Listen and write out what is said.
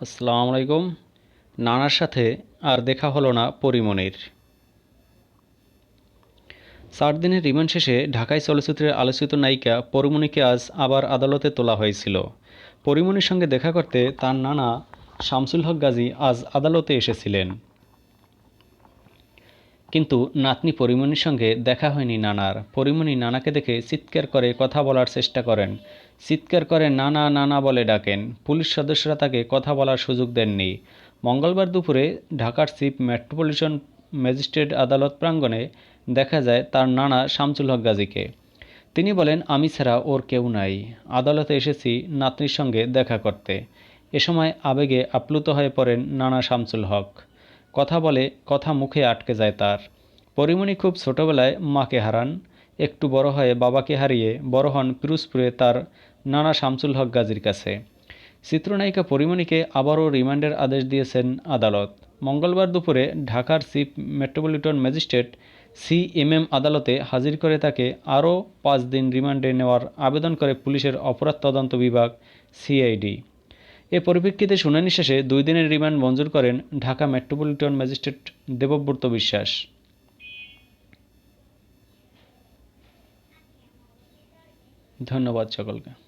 আসসালামু আলাইকুম। নানার সাথে আর দেখা হলো না পরিমনির। চার দিনের রিমান্ড শেষে ঢাকায় চলচ্চিত্রের আলোচিত নায়িকা পরিমণিকে আজ আবার আদালতে তোলা হয়েছিল। পরিমণির সঙ্গে দেখা করতে তার নানা শামসুল হক গাজী আজ আদালতে এসেছিলেন। কিন্তু নাতনি পরিমণির সঙ্গে দেখা হয়নি নানার। পরিমণি নানাকে দেখে চিৎকার করে কথা বলার চেষ্টা করেন। চিৎকার করে নানা নানা বলে ডাকেন। পুলিশ সদস্যরা তাকে কথা বলার সুযোগ দেননি। মঙ্গলবার দুপুরে ঢাকার চিফ মেট্রোপলিটন ম্যাজিস্ট্রেট আদালত প্রাঙ্গণে দেখা যায় তার নানা শামসুল হক গাজীকে। তিনি বলেন, আমি ছাড়া ওর কেউ নাই। আদালতে এসেছি নাতনির সঙ্গে দেখা করতে। এ সময় আবেগে আপ্লুত হয়ে পড়েন নানা শামসুল হক। কথা বলে, কথা মুখে আটকে যায় তার। পরিমণি খুব ছোটবেলায় মাকে হারান। একটু বড় হয়ে বাবাকে হারিয়ে বড় হন পিরোজপুরে তার নানা শামসুল হক গাজীর কাছে। চিত্রনায়িকা পরিমণিকে আবারও রিমান্ডের আদেশ দিয়েছেন আদালত। মঙ্গলবার দুপুরে ঢাকার চিফ মেট্রোপলিটন ম্যাজিস্ট্রেট সিএমএম আদালতে হাজির করে তাকে আরও পাঁচ দিন রিমান্ডে নেওয়ার আবেদন করে পুলিশের অপরাধ তদন্ত বিভাগ সিআইডি। এ পরিপ্রেক্ষিতে শুনানি শেষে দুই দিনের রিমান্ড মঞ্জুর করেন ঢাকা মেট্রোপলিটন ম্যাজিস্ট্রেট দেবব্রত বিশ্বাস। ধন্যবাদ সকলকে।